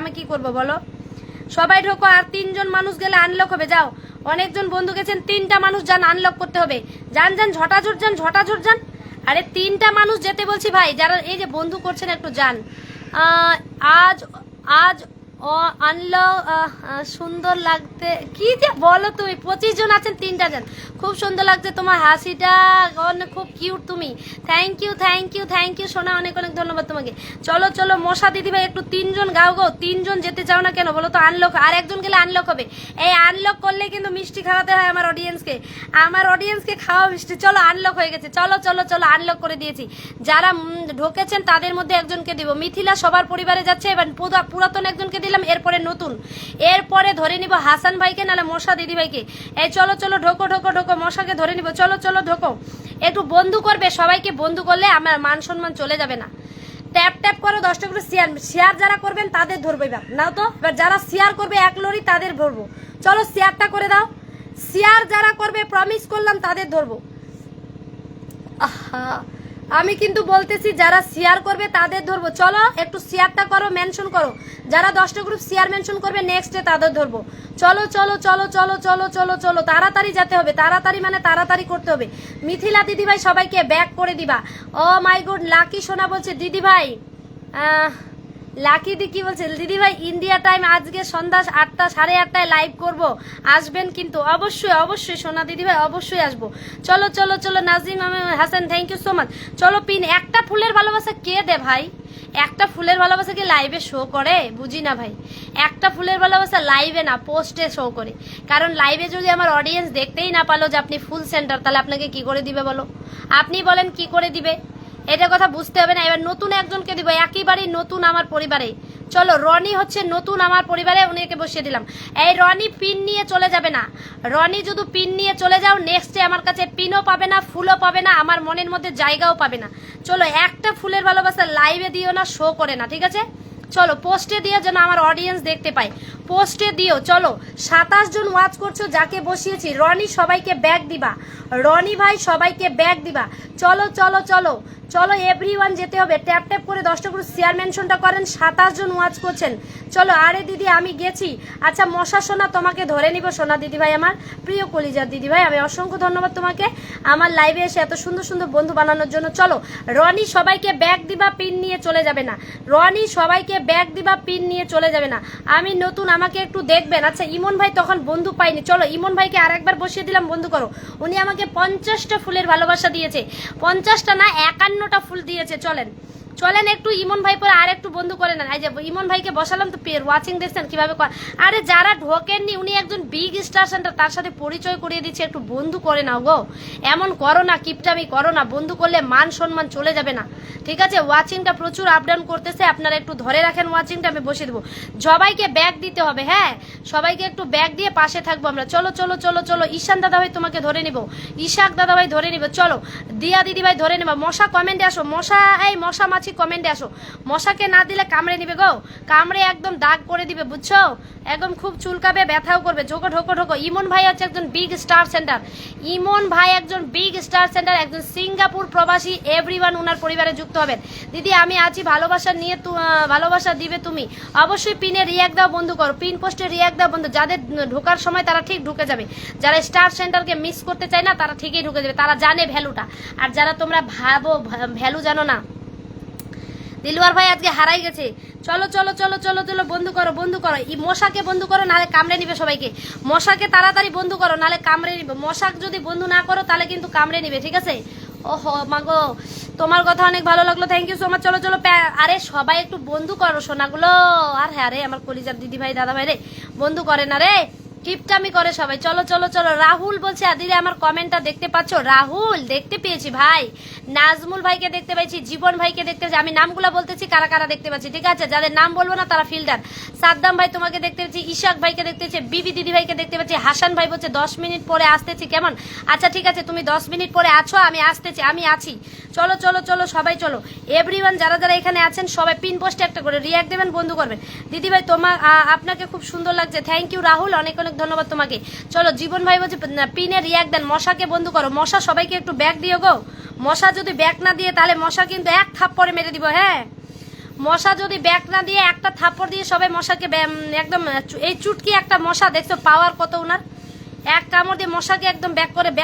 আমি কি করব বলো? সবাই ঢোকো আর তিনজন মানুষ গেলে আনলক হবে, যাও। অনেকজন বন্ধু গেছেন, তিনটা মানুষ যান আনলক করতে হবে। যান যান, ঝটাঝট যান ঝটাঝট যান। আরে তিনটা মানুষ যেতে বলছি ভাই, যারা এই যে বন্ধু করছেন একটু যান। আজ আজ ও, আনলো সুন্দর লাগতে, কি যে বলো তুমি, পঁচিশ জন আছেন, তিনটা জন। খুব সুন্দর লাগছে তোমার হাসিটা অনেক খুব কিউট তুমি। Thank you thank you thank you সোনা, অনেক অনেক ধন্যবাদ তোমাকে। চলো চলো, মশা দিদি ভাই একটু তিনজন গাও গো, তিনজন যেতে চাও না কেন? বলো তো আনলক আর একজন গেলে আনলক হবে। এই আনলক করলে কিন্তু মিষ্টি খাওয়াতে হয় আমার অডিয়েন্সকে আমার অডিয়েন্সকে খাওয়া মিষ্টি। চলো আনলক হয়ে গেছে। চলো চলো চলো আনলক করে দিয়েছি। যারা ঢোকেছেন, তাদের মধ্যে একজনকে দিব। মিথিলা সবার পরিবারে যাচ্ছে, এবার পুরাতন একজনকে দিলাম এরপরে নতুন। এরপরে ধরে নিব হাসান ভাইকে নাহলে মশা দিদি ভাইকে। এই চলো চলো ঢোকো ঢোকো ঢোকো মশাকে ধরে নিব। চলো চলো ঢোকো। একটু বন্ধু করবে সবাইকে বন্ধু করলে আমার মান সম্মান চলে যাবে না। ট্যাপ ট্যাপ করো দশটা করে শেয়ার শেয়ার যারা করবেন তাদের ধরবো এবার। নাও তো এবার যারা শেয়ার করবে এক লরি তাদের ধরবো। চলো শেয়ারটা করে দাও। শেয়ার যারা করবে প্রমিস করলাম তাদের ধরবো। আহা, আমি কিন্তু বলতেছি, যারা শেয়ার করবে তাদের ধরবো। চলো, একটু শেয়ারটা করো মেনশন করো। যারা দশটা গ্রুপ শেয়ার মেনশন করবে নেক্সটে তাদের ধরবো। চলো চলো চলো চলো চলো চলো চলো, তাড়াতাড়ি যেতে হবে। তাড়াতাড়ি মানে তাড়াতাড়ি করতে হবে। মিথিলা দিদিভাই সবাইকে ব্যাক করে দিবা। ও মাই গুড লাকি সোনা বলছে, দিদিভাই আহ, লাকি দি কি বলছে দিদি ভাই ইন্ডিয়া টাইম আজকে সন্ধ্যা আটটা সাড়ে আটটায় লাইভ করব। আসবেন কিন্তু অবশ্যই অবশ্যই সোনা দিদি ভাই অবশ্যই আসব। চলো চলো চলো Nazim Hasan thank you so much চলো পিন একটা ফুলের ভালোবাসা কে দে ভাই? একটা ফুলের ভালোবাসা কি লাইভে শো করে? বুঝি না ভাই। একটা ফুলের ভালোবাসা লাইভে না পোস্টে শো করে। কারণ লাইভে যদি আমার অডিয়েন্স দেখতেই না পালো যে আপনি ফুল সেন্টার তাহলে আপনাকে কি করে দিবে বলো? আপনি বলেন কি করে দিবে? এটা কথা বুঝতে হবে না। এবার নতুন একজনকে দিব, একেবারেই নতুন আমার পরিবারে। চলো, রনি হচ্ছে নতুন আমার পরিবারে, উনিকে বসিয়ে দিলাম। এই রনি পিন নিয়ে চলে যাবে না। রনি যদি পিন নিয়ে চলে যাও নেক্সটে আমার কাছে পিনও পাবে না, ফুলও পাবে না, আমার মনের মধ্যে জায়গাও পাবে না। চলো, একটা ফুলের ভালোবাসা লাইভে দিও না শো করে না, ঠিক আছে? চলো পোস্টে দিও যেন আমার অডিয়েন্স দেখতে পায়। পোস্টে দিও, চলো, সাতাশ জন ওয়াচ করছ, যাকে বসিয়েছি, রনি সবাইকে ব্যাগ দিবা। রনি ভাই সবাইকে ব্যাগ দিবা। চলো চলো চলো চলো এভরিওয়ান যেতে হবে। ট্যাপ ট্যাপ করে দশটা করে শেয়ার মেনশনটা করেন, সাতাশ জন ওয়াচ করছেন। চলো, আরে দিদি, আমি গেছি। আচ্ছা মশা সোনা তোমাকে ধরে নিব, সোনা দিদি ভাই আমার। প্রিয় কলিজার দিদি ভাই আমি অসংখ্য ধন্যবাদ তোমাকে। আমার লাইভে এসে এত সুন্দর সুন্দর বন্ধু বানানোর জন্য। চলো, রনি সবাইকে ব্যাগ দিবা পিন নিয়ে চলে যাবে না। রনি সবাইকে ব্যাগ দিবা পিন নিয়ে চলে যাবে না। আমি নতুন, আমাকে একটু দেখবেন। আচ্ছা ইমন ভাই তখন বন্ধু পাইনি। চলো, ইমন ভাইকে আরেকবার বসিয়ে দিলাম, বন্ধু করো। উনি আমাকে পঞ্চাশটা ফুলের ভালোবাসা দিয়েছে। পঞ্চাশটা না একান্নটা ফুল দিয়েছে চলেন। চলেন একটু ইমন ভাই পরে আর একটু বন্ধু করে নেন। এই যে ইমন ভাইকে বসালাম তো পের ওয়াচিং দেখছেন কীভাবে আরে যারা ঢোকেননি, উনি একজন বিগ স্টার সেন্টার তার সাথে পরিচয় করিয়ে দিচ্ছে, একটু বন্ধু করে নাও গো। এমন করো না, কিপটামি করো না, বন্ধু করলে মান সম্মান চলে যাবে না। ঠিক আছে? ওয়াচিংটা প্রচুর আপ ডাউন করতেছে, আপনারা একটু ধরে রাখেন ওয়াচিংটা আমি বসিয়ে দেবো। সবাইকে ব্যাগ দিতে হবে হ্যাঁ? সবাইকে একটু ব্যাগ দিয়ে পাশে থাকব আমরা। চলো চলো চলো চলো, ঈশান দাদা ভাই তোমাকে ধরে নিব। ইশাক দাদা ভাই ধরে নিব, চলো। দিয়া দিদি ভাই ধরে নেব। মশা কমেন্টে আসো। মশা, এই মশা মাছি কমেন্টে আসো। মশাকে না দিলে কামড়ে নিবে গো। কামড়ে একদম দাগ করে দিবে, বুঝছ? একদম খুব চুলকাবে, ব্যথাও করবে। ঢোকো ঢোকো ঢোকো। ইমন ভাই হচ্ছে একজন বিগ স্টার সেন্টার ইমন ভাই একজন বিগ স্টার সেন্টার একজন সিঙ্গাপুর প্রবাসী। এভরিওয়ান ওনার পরিবারে যুক্ত হবেন। দিদি, আমি আছি, ভালোবাসা নিয়ে ভালোবাসা দিবে তুমি। অবশ্যই পিনে রিয়াক্ট দাও, বন্ধু করো। পিন পোস্টে রিয়াক্ট দাও, বন্ধু। যাদের ঢোকার সময় তারা ঠিক ঢুকে যাবে। যারা স্টার সেন্টারকে মিস করতে চায় না, তারা ঠিকই ঢুকে যাবে। তারা জানে ভ্যালুটা আর যারা তোমরা ভাবো ভ্যালু জানো না দিলওয়ার ভাই আজকে হারাই গেছে। চলো চলো চলো চলো চলো, বন্ধু করো বন্ধু করো। এই মশাকে বন্ধু করো নালে কামড়ে নিবে সবাইকে। মশাকে তাড়াতাড়ি বন্ধু করো নালে কামড়ে নিবে। মশাক যদি বন্ধু না করো, তাহলে কিন্তু কামড়ে নিবে, ঠিক আছে? ওহো, মাগো, তোমার কথা অনেক ভালো লাগল থ্যাংক ইউ সো মাচ চলো চলো আরে সবাই একটু বন্ধু করো, সোনাগুলো। আর হ্যাঁ রে, আমার কলিজার দিদি ভাই দাদা ভাই রে, বন্ধু করে না রে। কিপটামি করে সবাই। চলো চলো চলো। রাহুল বলছে, আদিরে, আমার কমেন্টটা দেখতে পাচ্ছ? রাহুল, দেখতে পেয়েছি ভাই। নাজমুল ভাইকে দেখতে পাচ্ছি জীবন ভাইকে দেখতে পাচ্ছি আমি নামগুলো বলতেছি, কারা কারা দেখতে পাচ্ছি? ঠিক আছে, যাদের নাম বলব না, তারা ফিল্ডার সাদ্দাম ভাই তোমাকে দেখতে পাচ্ছি, ইশাক ভাইকে দেখতে পাচ্ছি, বিবি দিদি ভাইকে দেখতে পাচ্ছি, হাসান ভাই বলছে, দশ মিনিট পরে আসতেছি। কেমন? আচ্ছা ঠিক আছে, তুমি দশ মিনিট পরে আছো, আমি আসতেছি, আমি আছি। চলো চলো চলো, সবাই চলো। এভরিওয়ান যারা যারা এখানে আছেন, সবাই পিন পোস্টে একটা করে রিয়াক্ট দেবেন, বন্ধু করবেন। দিদি ভাই তোমার আপনাকে খুব সুন্দর লাগছে। থ্যাংক ইউ রাহুল, অনেক অনেক ধন্যবাদ তোমাকে। চলো, জীবন ভাই বলছে পিনে রিয়াক্ট দেন, মশাকে বন্ধু করো। মশা, সবাইকে একটু ব্যাগ দিও গো। মশা যদি ব্যাগ না দিয়ে, তাহলে মশা কিন্তু এক থাপ পরে মেরে দিব হ্যাঁ? মশা যদি ব্যাক না দিয়ে একটা থাপ্পড় দিয়ে সবাই মশাকে একদম, এই চুটকি একটা মশা, দেখছ পাওয়ার কত ওনার এক কামড় দিয়ে মশাকে একদম ব্যাক করে ব্যাক